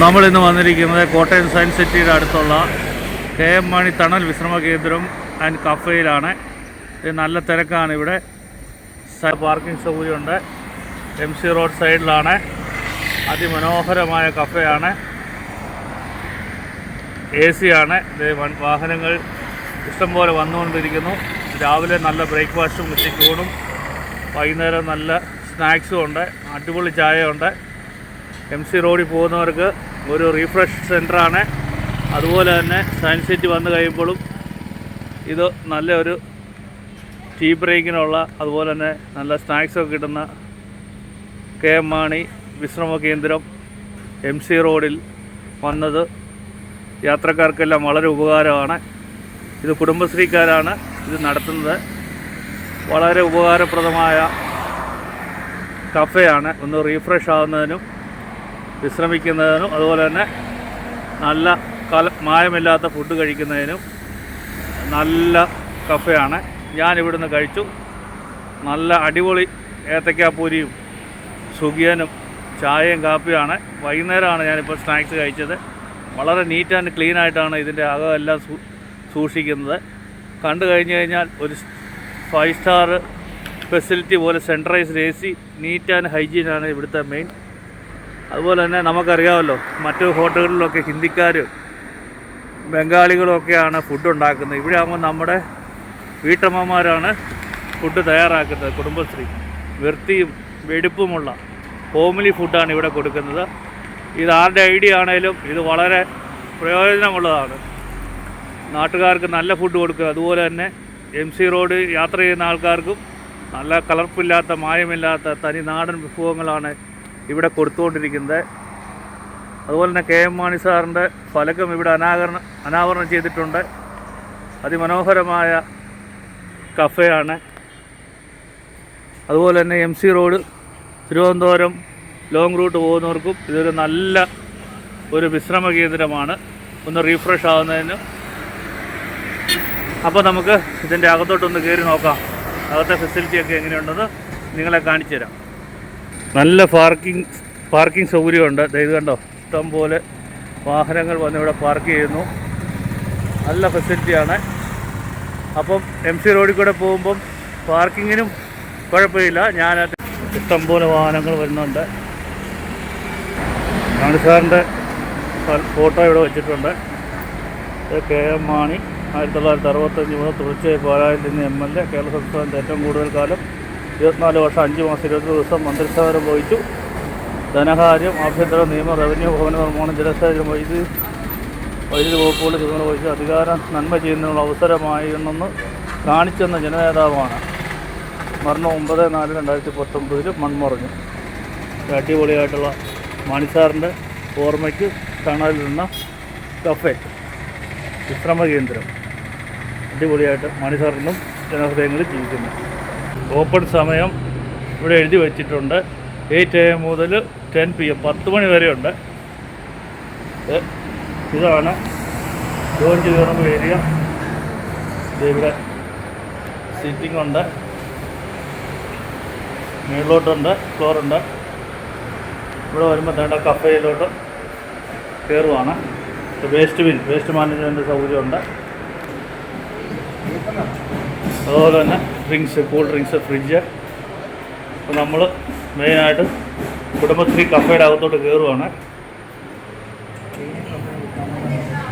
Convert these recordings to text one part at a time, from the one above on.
നമ്മൾ ഇന്ന് വന്നിരിക്കുന്നത് കോട്ടയം സയൻസ് സിറ്റിയുടെ അടുത്തുള്ള കെ എം മണി തണൽ വിശ്രമ കേന്ദ്രം ആൻഡ് കഫേയിലാണ്. ഇത് നല്ല തിരക്കാണ് ഇവിടെ. പാർക്കിംഗ് സൗകര്യമുണ്ട്. എം സി റോഡ് സൈഡിലാണ്. അതിമനോഹരമായ കഫേയാണ്. എ സി ആണ് ഇത് വാഹനങ്ങൾ ഇഷ്ടംപോലെ വന്നുകൊണ്ടിരിക്കുന്നു. രാവിലെ നല്ല ബ്രേക്ക്ഫാസ്റ്റും ഉച്ചയ്ക്കൂടും വൈകുന്നേരം നല്ല സ്നാക്സും ഉണ്ട്. അടിപൊളി ചായയുണ്ട്. എം സി റോഡിൽ പോകുന്നവർക്ക് ഒരു റീഫ്രഷ് സെന്ററാണ് അതുപോലെ തന്നെ സയൻസ് സിറ്റി വന്നു കഴിയുമ്പോഴും ഇത് നല്ലൊരു ടീ ബ്രേക്കിനുള്ള അതുപോലെ തന്നെ നല്ല സ്നാക്സൊക്കെ കിട്ടുന്ന കെ എം മാണി വിശ്രമ കേന്ദ്രം എം സി റോഡിൽ വന്നത് യാത്രക്കാർക്കെല്ലാം വളരെ ഉപകാരമാണ്. ഇത് കുടുംബശ്രീക്കാരാണ് ഇത് നടത്തുന്നത്. വളരെ ഉപകാരപ്രദമായ കഫേയാണ് ഒന്ന് റീഫ്രഷ് ആവുന്നതിനും വിശ്രമിക്കുന്നതിനും അതുപോലെ തന്നെ നല്ല കല മായമില്ലാത്ത ഫുഡ് കഴിക്കുന്നതിനും നല്ല കഫയാണ്. ഞാൻ ഇവിടുന്ന് കഴിച്ചു. നല്ല അടിപൊളി ഏത്തക്കാപ്പൂരിയും സുഖിയനും ചായയും കാപ്പിയാണ് വൈകുന്നേരമാണ് ഞാനിപ്പോൾ സ്നാക്സ് കഴിച്ചത്. വളരെ നീറ്റ് ആൻഡ് ക്ലീൻ ആയിട്ടാണ് ഇതിന്റെ അകമെല്ലാം സൂക്ഷിക്കുന്നത്. കണ്ടു കഴിഞ്ഞു കഴിഞ്ഞാൽ ഒരു ഫൈവ് സ്റ്റാർ ഫെസിലിറ്റി പോലെ centralised A C neat and ഹൈജീനാണ് ഇവിടുത്തെ മെയിൻ അതുപോലെ തന്നെ നമുക്കറിയാമല്ലോ മറ്റു ഹോട്ടലുകളിലൊക്കെ ഹിന്ദിക്കാരും ബംഗാളികളൊക്കെയാണ് ഫുഡ് ഉണ്ടാക്കുന്നത്. ഇവിടെ ആകുമ്പോൾ നമ്മുടെ വീട്ടമ്മമാരാണ് ഫുഡ് തയ്യാറാക്കുന്നത് കുടുംബശ്രീ. വൃത്തിയും വെടുപ്പുമുള്ള ഹോംലി ഫുഡാണ് ഇവിടെ കൊടുക്കുന്നത്. ഇത് ആരുടെ ഐഡിയ ആണേലും ഇത് വളരെ പ്രയോജനമുള്ളതാണ്. നാട്ടുകാർക്ക് നല്ല ഫുഡ് കൊടുക്കുക. അതുപോലെ തന്നെ എം സി റോഡ് യാത്ര ചെയ്യുന്ന ആൾക്കാർക്കും നല്ല കളർപ്പില്ലാത്ത മായമില്ലാത്ത തനി നാടൻ വിഭവങ്ങളാണ് ഇവിടെ കൊടുത്തുകൊണ്ടിരിക്കുന്നത്. അതുപോലെ തന്നെ കെ എം മാണി സാറിന്റെ ഫലകം ഇവിടെ അനാകരണം അനാവരണം ചെയ്തിട്ടുണ്ട്. അതിമനോഹരമായ കഫേയാണ്. അതുപോലെ തന്നെ M C road Thiruvananthapuram long route പോകുന്നവർക്കും ഇതൊരു നല്ല ഒരു വിശ്രമ കേന്ദ്രമാണ്. ഒന്ന് റീഫ്രഷ് ആവുന്നതിന്. അപ്പോൾ നമുക്ക് ഇതിന്റെ അകത്തോട്ടൊന്ന് കയറി നോക്കാം. അകത്തെ ഫെസിലിറ്റിയൊക്കെ എങ്ങനെയുണ്ടെന്ന് നിങ്ങളെ കാണിച്ചു തരാം നല്ല പാർക്കിംഗ് പാർക്കിംഗ് സൗകര്യമുണ്ട്. ദൈവം കണ്ടോ? ഇഷ്ടം പോലെ വാഹനങ്ങൾ വന്ന് ഇവിടെ പാർക്ക് ചെയ്യുന്നു. നല്ല ഫെസിലിറ്റിയാണ് അപ്പം എം സി റോഡിൽ കൂടെ പോകുമ്പം പാർക്കിങ്ങിനും കുഴപ്പമില്ല. ഞാൻ ഇഷ്ടം പോലെ വാഹനങ്ങൾ വരുന്നുണ്ട്. സാറിന്റെ ഫോട്ടോ ഇവിടെ വെച്ചിട്ടുണ്ട്. ഇത് കെ എം മാണി ആയിരത്തി തൊള്ളായിരത്തി അറുപത്തഞ്ച് മുതൽ തുടർച്ചയായി പാലായിൽ നിന്ന് എം എൽ എ കേരള സംസ്ഥാനത്ത് ഏറ്റവും കൂടുതൽ കാലം ഇരുപത്തിനാല് വർഷം അഞ്ച് മാസം ഇരുപത് ദിവസം മന്ത്രിസ്ഥാനം വഹിച്ചു. ധനകാര്യം ആഭ്യന്തര നിയമ റവന്യൂ ഭവന നിർമ്മാണം ജലസേചനം വൈദ്യുതി വൈദ്യുതി വകുപ്പുകളുടെ ചുമതല വഹിച്ച് അധികാരം നന്മ ചെയ്യുന്നതിനുള്ള അവസരമായിരുന്നെന്ന് കാണിച്ചെന്ന ജനനേതാവാണ്. മരണം ഒമ്പത് നാല് രണ്ടായിരത്തി പത്തൊമ്പതിൽ മൺമറഞ്ഞു. അടിപൊളിയായിട്ടുള്ള മാണിസാറിന്റെ ഓർമ്മയ്ക്ക് തണലിരുന്ന കഫേ വിശ്രമ കേന്ദ്രം അടിപൊളിയായിട്ട് മണിസാറിനും ജനഹൃദയങ്ങളിൽ ജീവിക്കുന്നു. ഓപ്പൺ സമയം ഇവിടെ എഴുതി വച്ചിട്ടുണ്ട്. എയ്റ്റ് എ എം മുതൽ ടെൻ പി എം പത്ത് മണി വരെയുണ്ട്. ഇത് ഇതാണ് ലോഞ്ച് കയറുമ്പോൾ ഏരിയ ഇവിടെ സിറ്റിംഗ് ഉണ്ട്. മുകളിലോട്ടുണ്ട് ഫ്ലോറുണ്ട് ഇവിടെ വരുമ്പോൾ തേണ്ട കഫയിലോട്ട് കയറുവാണ്. വേസ്റ്റ് ബിൻ വേസ്റ്റ് മാനേജ്മെന്റ് സൗകര്യമുണ്ട്. അതുപോലെ തന്നെ ഡ്രിങ്ക്സ് കൂൾ ഡ്രിങ്ക്സ് ഫ്രിഡ്ജ്. അപ്പോൾ നമ്മൾ മെയിനായിട്ട് കുടുംബശ്രീ കഫേയുടെ അകത്തോട്ട് കയറുവാണ്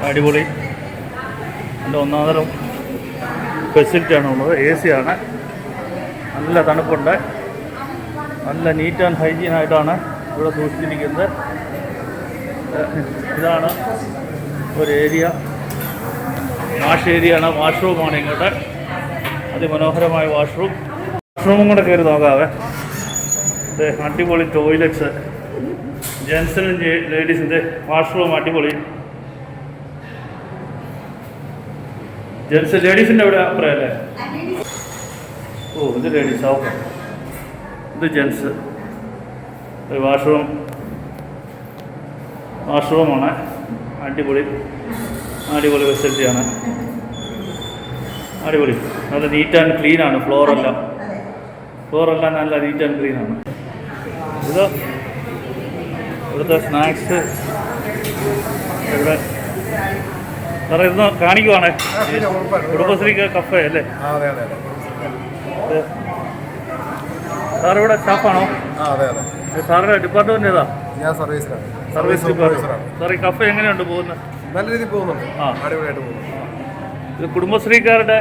അടിപൊളി. എന്റെ ഒന്നാന്തരം ഫെസിലിറ്റിയാണ് ഉള്ളത്. എ സി ആണ്. നല്ല തണുപ്പുണ്ട്. നല്ല നീറ്റ് ആൻഡ് ഹൈജീൻ ആയിട്ടാണ് ഇവിടെ സൂക്ഷിച്ചിരിക്കുന്നത്. ഇതാണ് ഒരു ഏരിയ വാഷ് ഏരിയ ആണ്. വാഷ്റൂമാണ് ഇങ്ങോട്ട്. അതിമനോഹരമായ വാഷ്റൂം വാഷ്റൂമും കൂടെ കയറി നോക്കാവേ. ദേ അടിപൊളി ടോയ്ലറ്റ്സ് ജെൻസിനും ലേഡീസിന്റെ വാഷ്റൂം അടിപൊളി. ജെൻസ് ലേഡീസിന്റെ അവിടെ അപ്പുറമല്ലേ ഓ ഇത് ലേഡീസ് ഓക്കെ ഇത് ജെൻസ് വാഷ്റൂം വാഷ്റൂമാണ് അടിപൊളി. അടിപൊളി ഫെസിലിറ്റിയാണ് അടിപൊളി. നല്ല നീറ്റ് ആൻഡ് ക്ലീൻ ആണ്. ഫ്ലോറെല്ലാം ഫ്ലോറെല്ലാം നല്ല നീറ്റ് ആൻഡ് ക്ലീൻ ആണ്. ഇത് ഇവിടുത്തെ സ്നാക്സ് ഇവിടെ സാറേ ഇന്ന് കാണിക്കുവാണേ. കുടുംബശ്രീ കഫേ അല്ലേ? സാറിവിടെ സാർ ഇവിടെ സ്റ്റാഫാണോ സാറിന്റെ ഡിപ്പാർട്ട്മെന്റ് ഏതാ? ഞാൻ സർവീസിലാണ് സർവീസ് ഡിപ്പാർട്ട്മെന്റ് സാർ ഈ കഫേ എങ്ങനെയുണ്ട് പോകുന്നത്? നല്ല രീതിയിൽ പോകുന്നു ആ. അടിപൊളിയായിട്ട് പോകുന്നു ഇത് കുടുംബശ്രീക്കാരുടെ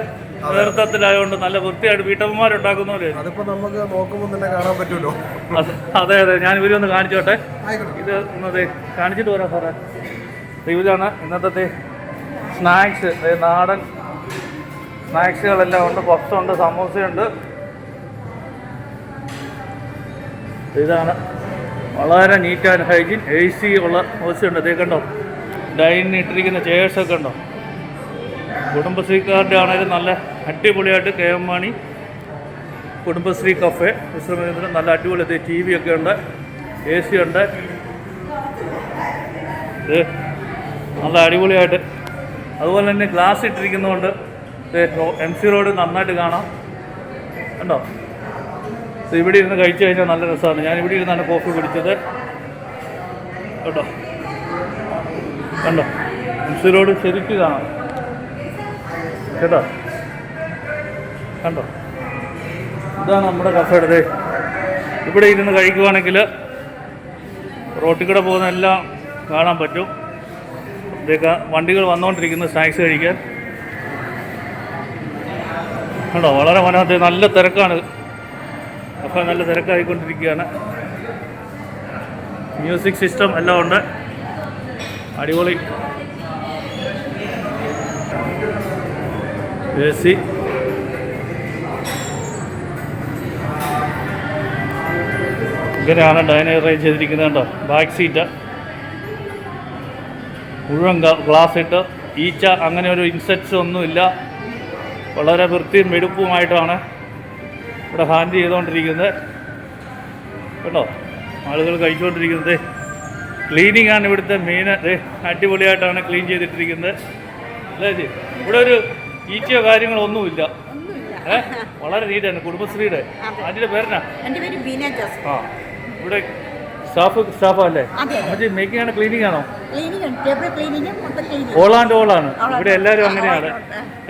നേതൃത്വത്തിലായതുകൊണ്ട് നല്ല വൃത്തിയായിട്ട് വീട്ടമ്മമാരുണ്ടാക്കുന്നവര്. അതിപ്പോ നമുക്ക് നോക്കുമ്പോൾ തന്നെ കാണാൻ പറ്റുമല്ലോ അത് അതെ ഞാൻ ഒന്ന് കാണിച്ചോട്ടെ. ഇത് ഇന്നത്തെ കാണിച്ചിട്ട് വരാം സാറേ. ഇതാണ് ഇന്നത്തെ സ്നാക്സ്. നാടൻ സ്നാക്സുകളെല്ലാം ഉണ്ട്. പഫ്സുണ്ട് സമൂസയുണ്ട്. ഇതാണ് വളരെ neat and hygiene A C ഉള്ള ഓസിയുണ്ട് ഇതേ കണ്ടോ? ഡൈനിങ് ഇട്ടിരിക്കുന്ന ചെയേഴ്സൊക്കെ ഉണ്ടോ കുടുംബശ്രീക്കാരുടെ ആണെങ്കിലും നല്ല അടിപൊളിയായിട്ട് K M Mani Kudumbashree cafe. വിശ്രമകേന്ദ്രം നല്ല അടിപൊളി. ടി വി ഒക്കെ ഉണ്ട്. എ സി ഉണ്ട്. നല്ല അടിപൊളിയായിട്ട്. അതുപോലെ തന്നെ ഗ്ലാസ് ഇട്ടിരിക്കുന്നതുകൊണ്ട് എം സി റോഡ് നന്നായിട്ട് കാണാം. കണ്ടോ? ഇവിടെ ഇരുന്ന് കഴിച്ചു കഴിഞ്ഞാൽ നല്ല രസമാണ്. ഞാൻ ഇവിടെ ഇരുന്നാണ് കോഫി കുടിച്ചത്. കേട്ടോ കണ്ടോ? എം സി റോഡ് ശരിക്കും കാണാം. കേട്ടോ? കണ്ടോ? ഇതാണ് നമ്മുടെ കഫേയുടെ ദേ. ഇവിടെ ഇരുന്ന് കഴിക്കുവാണെങ്കിൽ റോട്ടിൽ കൂടെ പോകുന്ന എല്ലാം കാണാൻ പറ്റും. ഇതൊക്കെ വണ്ടികൾ വന്നുകൊണ്ടിരിക്കുന്ന സ്നാക്സ് കഴിക്കാൻ. കണ്ടോ? വളരെ മനോഹര നല്ല തിരക്കാണ്. കഫേ നല്ല തിരക്കായിക്കൊണ്ടിരിക്കുകയാണ്. മ്യൂസിക് സിസ്റ്റം എല്ലാം ഉണ്ട്. അടിപൊളി. എ സി ഇങ്ങനെയാണ് ഡൈനിങ് അറേഞ്ച് ചെയ്തിരിക്കുന്നത് കേട്ടോ ബാക്ക് സീറ്റ് മുഴുവൻ ഗ്ലാസ് ഇട്ട്. ഈച്ച അങ്ങനെ ഒരു ഇൻസെക്ട്സ് ഒന്നുമില്ല വളരെ വൃത്തിയും വെടുപ്പുമായിട്ടാണ് ഇവിടെ ഹാൻഡ് ചെയ്തുകൊണ്ടിരിക്കുന്നത്. കേട്ടോ ആളുകൾ കഴിച്ചുകൊണ്ടിരിക്കുന്നത്. ക്ലീനിങ് ആണ് ഇവിടുത്തെ മെയിൻ അടിപൊളിയായിട്ടാണ് ക്ലീൻ ചെയ്തിട്ടിരിക്കുന്നത്. അല്ലേ ഇവിടെ ഒരു ഈച്ചയോ കാര്യങ്ങളൊന്നുമില്ല ഏ? വളരെ നീറ്റാണ് കുടുംബശ്രീയുടെ. അതിന്റെ പേരെന്നാ? എന്റെ പേര് ബീന ജോസ്. ആ ഇവിടെ സ്റ്റാഫ് സ്റ്റാഫല്ലേ. മറ്റേ മേക്കിംഗ് ആണ്? ക്ലീനിങ് ആണോ. ഓളാണ്ട് ഓളാണ് ഇവിടെ എല്ലാവരും. അങ്ങനെയാണ്.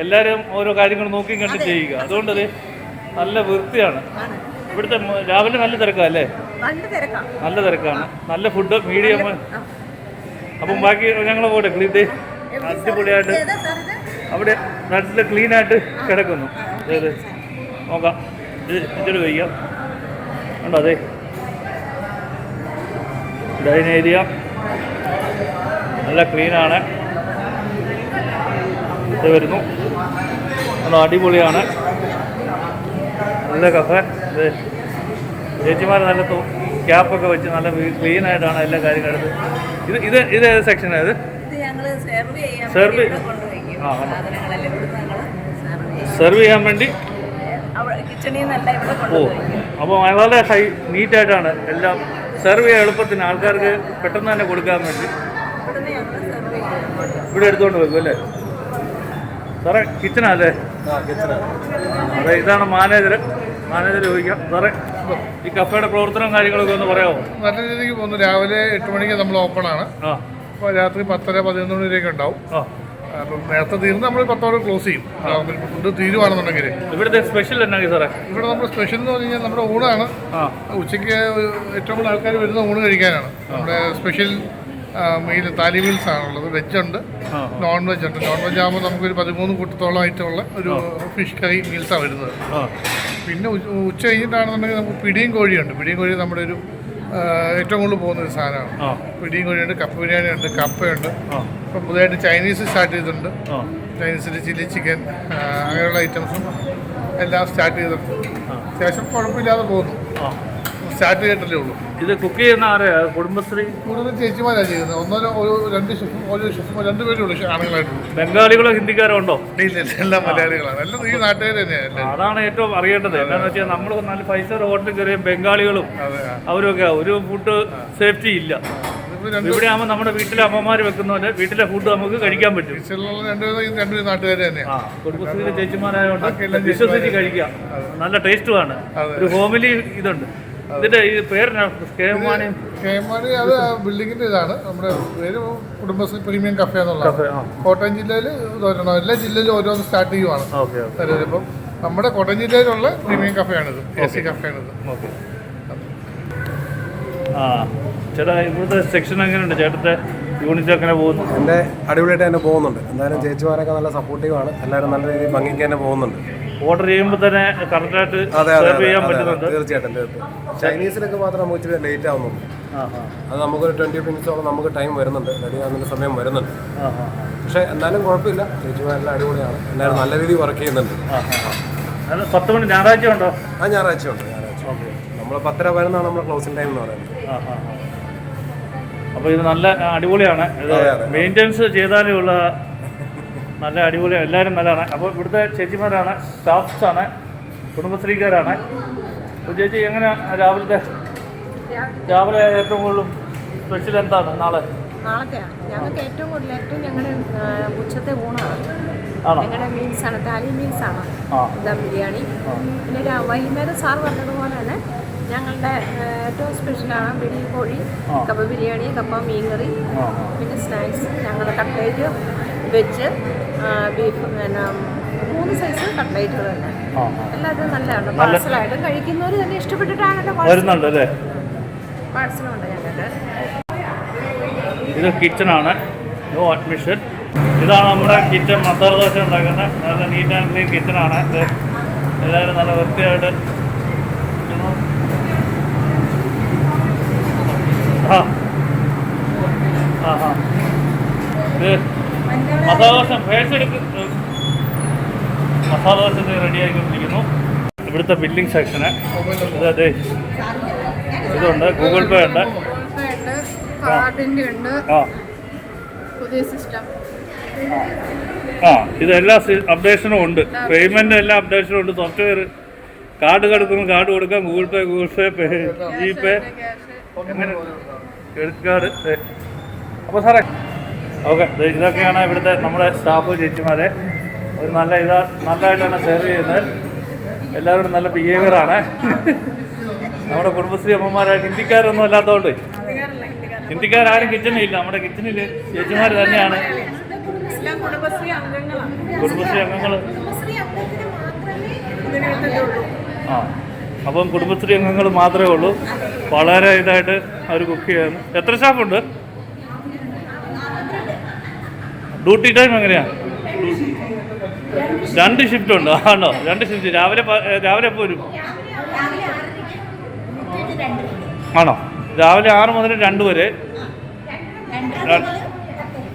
എല്ലാവരും ഓരോ കാര്യങ്ങൾ നോക്കിയും കണ്ട്. ചെയ്യുക. അതുകൊണ്ട് അത് നല്ല വൃത്തിയാണ്. ഇവിടുത്തെ രാവിലെ നല്ല തിരക്കല്ലേ? നല്ല തിരക്കാം. നല്ല തിരക്കാണ്. നല്ല ഫുഡ് മീഡിയം. അപ്പം ബാക്കി ഞങ്ങൾ പോട്ടെ ക്ലീൻ അടിപൊളിയായിട്ട്? അവിടെ നല്ല ക്ലീൻ ആയിട്ട് കിടക്കുന്നു. അതെ നോക്കാം. ഇത് ഇച്ചിരി കഴിക്കാം ഉണ്ടോ അതെ. ഡൈൻ ഏരിയ നല്ല ക്ലീനാണ് ഇത് വരുന്നു. നല്ല അടിപൊളിയാണ്. നല്ല കഫ ഇത് ചേച്ചിമാർ നല്ല തോ- ക്യാപ്പൊക്കെ വെച്ച് നല്ല ക്ലീനായിട്ടാണ് എല്ലാ കാര്യങ്ങളും എടുത്ത്. ഇത് ഇത് ഇത് ഏത് സെക്ഷനാണ് ഇത്? Serve serve. സാധനങ്ങളെല്ലാം ഇവിടുന്ന് ചെയ്യാൻ വേണ്ടി? അവിടെ കിച്ചണിൽ നിന്നല്ല ഇവിടെ ഓ കൊണ്ടുവയ്ക്കും അപ്പോൾ വളരെ ഹൈ നീറ്റായിട്ടാണ് എല്ലാം സെർവ് ചെയ്യാൻ എളുപ്പത്തിന് ആൾക്കാർക്ക് പെട്ടെന്ന് തന്നെ കൊടുക്കാൻ വേണ്ടി. ഇവിടെ എടുത്തുകൊണ്ട് വെക്കും അല്ലേ? സാറേ കിച്ചണാ അല്ലേ? അതെ ഇതാണ് മാനേജർ മാനേജർ ചോദിക്കാം. സാറേ ഈ കഫേയുടെ പ്രവർത്തനവും കാര്യങ്ങളൊക്കെ ഒന്ന് പറയാമോ? നല്ല രീതിക്ക് പോകുന്നു. രാവിലെ എട്ട് മണിക്ക് നമ്മൾ ഓപ്പൺ ആണ്. ആ. അപ്പോൾ രാത്രി പത്തര പതിനൊന്ന് മണിവരെയൊക്കെ ഉണ്ടാവും. നേരത്തെ തീർന്ന് നമ്മൾ പത്തോടെ ക്ലോസ് ചെയ്യും. ഫുഡ് തീരുവാണെന്നുണ്ടെങ്കിൽ ഇവിടുത്തെ സ്പെഷ്യൽ എന്നാ സാറേ? ഇവിടെ നമ്മൾ സ്പെഷ്യൽ എന്ന് പറഞ്ഞു കഴിഞ്ഞാൽ നമ്മുടെ ഊണാണ്. ഉച്ചയ്ക്ക് ഏറ്റവും കൂടുതൽ ആൾക്കാർ വരുന്ന ഊണ് കഴിക്കാനാണ്. നമ്മുടെ സ്പെഷ്യൽ മെയിൽ താലി മീൽസ് ആണുള്ളത്. വെജ് ഉണ്ട്. നോൺ വെജ് ഉണ്ട്. നോൺ വെജ് ആകുമ്പോൾ നമുക്കൊരു പതിമൂന്ന് കൂട്ടത്തോളം ആയിട്ടുള്ള ഒരു ഫിഷ് കറി മീൽസാണ് വരുന്നത്. പിന്നെ ഉച്ച കഴിഞ്ഞിട്ടാണെന്നുണ്ടെങ്കിൽ നമുക്ക് പിടിയും കോഴിയുണ്ട്. പിടിയും കോഴി നമ്മുടെ ഒരു ഏറ്റവും കൂടുതൽ പോകുന്ന ഒരു സാധനമാണ്. പിടിയും കോഴിയുണ്ട് കപ്പ ബിരിയാണി ഉണ്ട് കപ്പയുണ്ട്. ഇപ്പം പുതിയതായിട്ട് ചൈനീസ് സ്റ്റാർട്ട് ചെയ്തിട്ടുണ്ട്. ചൈനീസിൽ ചില്ലി ചിക്കൻ അങ്ങനെയുള്ള ഐറ്റംസും എല്ലാം സ്റ്റാർട്ട് ചെയ്തിട്ടുണ്ട്. അത്യാവശ്യം കുഴപ്പമില്ലാതെ പോകുന്നു. സ്റ്റാർട്ട് ചെയ്തിട്ടല്ലേ ഉള്ളൂ. ഇത് കുക്ക് ചെയ്യുന്ന ആരെയാ കുടുംബശ്രീ? കൂടുതൽ ചേച്ചിമാരാണ് ചെയ്യുന്നത്. ഒന്നോ ഒരു രണ്ട് ഷെഫും ഒരു ഷെഫും രണ്ട് പേരേ ഉള്ളൂ ആണുങ്ങളായിട്ടുള്ളൂ ബംഗാളികളോ ഹിന്ദിക്കാരോ ഉണ്ടോ? ഇല്ല ഇല്ല എല്ലാം മലയാളികളാണ്. എല്ലാം ഈ നാട്ടുകാർ തന്നെയാണ്. അതാണ് ഏറ്റവും അറിയേണ്ടത്. എന്താണെന്ന് വെച്ചാൽ നമ്മൾ നല്ല ഫൈവ് സ്റ്റാർ ഹോട്ടലിൽ കയറിയ ബംഗാളികളും അവരൊക്കെ ഒരു ഫുഡ് സേഫ്റ്റി ഇല്ല. ഇവിടെ ആകുമ്പോൾ നമ്മുടെ വീട്ടിലെ അമ്മമാർ വെക്കുന്നവരെ വീട്ടിലെ ഫുഡ് നമുക്ക് കഴിക്കാൻ പറ്റും. കുടുംബശ്രീയിലെ ചേച്ചിമാരായതുകൊണ്ട് വിശ്വസിച്ച് കഴിക്കാം. നല്ല ടേസ്റ്റുമാണ്. ഒരു ഹോമിലി ഇതുണ്ട്. ഇതിന്റെ ഈ പേരിനാണ് കേമാണി അത് ബിൽഡിങ്ങിന്റെ ഇതാണ്. നമ്മുടെ പേര് കുടുംബശ്രീ പ്രീമിയം കഫേ എന്നുള്ള കോട്ടയം ജില്ലയിൽ ഓരോന്നോ എല്ലാ ജില്ലയിലും ഓരോന്ന് സ്റ്റാർട്ട് ചെയ്യുവാണ്. ഇപ്പം നമ്മുടെ കോട്ടയം ജില്ലയിലുള്ള പ്രീമിയം കഫേയാണിത്. എ സി കഫേയാണിത്. ആ ചേട്ടാ ഇവിടുത്തെ സെക്ഷൻ എങ്ങനെയുണ്ട്? ചേട്ടത്തെ യൂണിറ്റ് അങ്ങനെ പോകുന്നു? എന്റെ അടിപൊളിയായിട്ട് തന്നെ പോകുന്നുണ്ട്. എന്തായാലും ചേച്ചിമാരൊക്കെ നല്ല സപ്പോർട്ടീവാണ് എല്ലാവരും നല്ല രീതിയിൽ ഭംഗിക്ക് തന്നെ പോകുന്നുണ്ട്. ഓർഡർ ചെയ്യുമ്പോൾ തന്നെ കറക്റ്റായിട്ട് സെർവ് ചെയ്യാൻ പറ്റുന്നുണ്ട്. തീർച്ചയായിട്ടും തീർച്ചയായിട്ടും. ചൈനീസിലൊക്കെ മാത്രം നമുക്ക് ഇച്ചിരി ലേറ്റ് ആവുന്നുണ്ട് അത് നമുക്കൊരു ട്വന്റി മിനിറ്റ്സോളം നമുക്ക് ടൈം വരുന്നുണ്ട്. റെഡി ആകുന്ന സമയം വരുന്നുണ്ട്. പക്ഷെ എന്നാലും കുഴപ്പമില്ല. ചേച്ചിമാരെല്ലാം അടിപൊളിയാണ്. എല്ലാവരും നല്ല രീതിയിൽ വർക്ക് ചെയ്യുന്നുണ്ട്. പത്ത് മണി ഞായറാഴ്ച ഉണ്ടോ? ആ ഞായറാഴ്ച ഉണ്ട് ഞായറാഴ്ച നമ്മൾ പത്തര പതിനൊന്നാണ് നമ്മുടെ ക്ലോസിംഗ് ടൈം എന്ന് പറയുന്നത്. അപ്പോൾ ഇത് നല്ല അടിപൊളിയാണ്. മെയിന്റെനൻസ് ചെയ്താലേ ഉള്ള നല്ല അടിപൊളിയാണ് എല്ലാവരും നല്ലതാണ്. അപ്പോൾ ഇവിടുത്തെ ചേച്ചിമാരാണ് സ്റ്റാഫ്സാണ് കുടുംബശ്രീക്കാരാണ്. അപ്പോൾ ചേച്ചി എങ്ങനെ രാവിലത്തെ രാവിലെ ഏറ്റവും കൂടുതലും സ്പെഷ്യൽ എന്താണ് നാളെ? നാളത്തെയാണ് ഞങ്ങൾക്ക് ഏറ്റവും കൂടുതൽ ഏറ്റവും ഞങ്ങളുടെ ഉച്ചത്തെ ഊണാണ്. ഞങ്ങളുടെ മീൽസാണ് താലി മീൽസാണ്. ദം ബിരിയാണി. പിന്നെ വൈകുന്നേരം സാർ പറഞ്ഞതുപോലെ തന്നെ ഞങ്ങളുടെ ഏറ്റവും സ്പെഷ്യലാണ് പിടി കോഴി. കപ്പ ബിരിയാണി കപ്പ മീൻകറി കറി പിന്നെ സ്നാക്സ് ഞങ്ങളുടെ കട്ട്ലേറ്റ് വെജ് ബീഫ് പിന്നെ മൂന്ന് സൈസ് കട്ട്ലേറ്റുകൾ തന്നെ. എല്ലാത്തിനും നല്ലതാണ്. നല്ല- പാഴ്സലായിട്ടും കഴിക്കുന്നവർ തന്നെ ഇഷ്ടപ്പെട്ടിട്ടാണല്ലോ വരുന്നുണ്ട് അല്ലേ പാഴ്സലുണ്ട് ഞങ്ങൾക്ക് ഇത് കിച്ചണാണ് നോ അഡ്മിഷൻ ഇതാണ് നമ്മുടെ കിച്ചൺ മസാല ദോശ ഉണ്ടാക്കുന്നത് നല്ല നീറ്റ് ആൻഡ് ക്ലീൻ കിച്ചണാണ് ഇത് എല്ലാവരും നല്ല വൃത്തിയായിട്ട് ആ. ആ ആ. ഇത് മസാല ദോശ ഫേസ് എടുക്ക് മസാല ദോശ റെഡി ആയിക്കൊണ്ടിരിക്കുന്നു. ഇവിടുത്തെ ബില്ലിംഗ് സെക്ഷന് അതെ ഇതുണ്ട്. ഗൂഗിൾ പേ ഉണ്ട്. ആ. ആ. ഇതെല്ലാ അപ്ഡേഷനും ഉണ്ട്. പേയ്മെന്റ് എല്ലാ അപ്ഡേഷനും ഉണ്ട്. സോഫ്റ്റ്വെയർ കാർഡ് കൊടുക്കുന്നു. കാർഡ് കൊടുക്കാം. Google Pay Google Pay Pay G Pay credit card അപ്പോൾ സാറേ ഓക്കെ ഇതൊക്കെയാണ് ഇവിടുത്തെ നമ്മുടെ സ്റ്റാഫ് ചേച്ചിമാരെ. ഒരു നല്ല ഇതാ നല്ലതായിട്ടാണ് സെർവ് ചെയ്യുന്നത്. എല്ലാവരും നല്ല ബിഹേവിയറാണ് നമ്മുടെ കുടുംബശ്രീ അമ്മമാരായ ഹിന്ദിക്കാരൊന്നും അല്ലാത്തതുകൊണ്ട്. ഹിന്ദിക്കാരും കിച്ചണില്ല നമ്മുടെ കിച്ചണിൽ ചേച്ചിമാർ തന്നെയാണ്. കുടുംബശ്രീ അംഗങ്ങൾ ആ അപ്പം കുടുംബശ്രീ അംഗങ്ങൾ മാത്രമേ ഉള്ളൂ. വളരെ ഇതായിട്ട് അവർ കുക്ക് ചെയ്യുന്നു എത്ര സ്റ്റാഫുണ്ട് ഡ്യൂട്ടി ടൈം എങ്ങനെയാണ് രണ്ട് ഷിഫ്റ്റ് ഉണ്ട്. ആണോ? രണ്ട് ഷിഫ്റ്റ് രാവിലെ രാവിലെ എപ്പോൾ വരും? ആണോ? രാവിലെ ആറ് മുതൽ രണ്ട് വരെ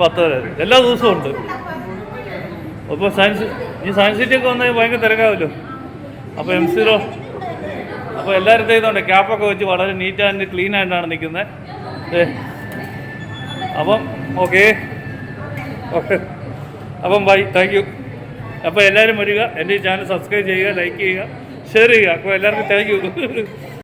പത്ത് വരെ എല്ലാ ദിവസവും ഉണ്ട്. അപ്പോൾ സയൻസ് ഈ സയൻസ് സിറ്റി ഒക്കെ വന്നാൽ ഭയങ്കര തിരക്കാവല്ലോ. അപ്പോൾ എം സീറോ അപ്പോൾ എല്ലാവരും ചെയ്തോണ്ട് ക്യാപ്പൊക്കെ വെച്ച് വളരെ നീറ്റ് ആൻഡ് ക്ലീൻ ആയിട്ടാണ് നിൽക്കുന്നത് അപ്പം ഓക്കെ ഓക്കെ അപ്പം ബൈ താങ്ക് യു അപ്പോൾ എല്ലാവരും വരിക. എന്റെ ഈ ചാനൽ സബ്സ്ക്രൈബ് ചെയ്യുക ലൈക്ക് ചെയ്യുക ഷെയർ ചെയ്യുക. അപ്പോൾ എല്ലാവർക്കും താങ്ക് യു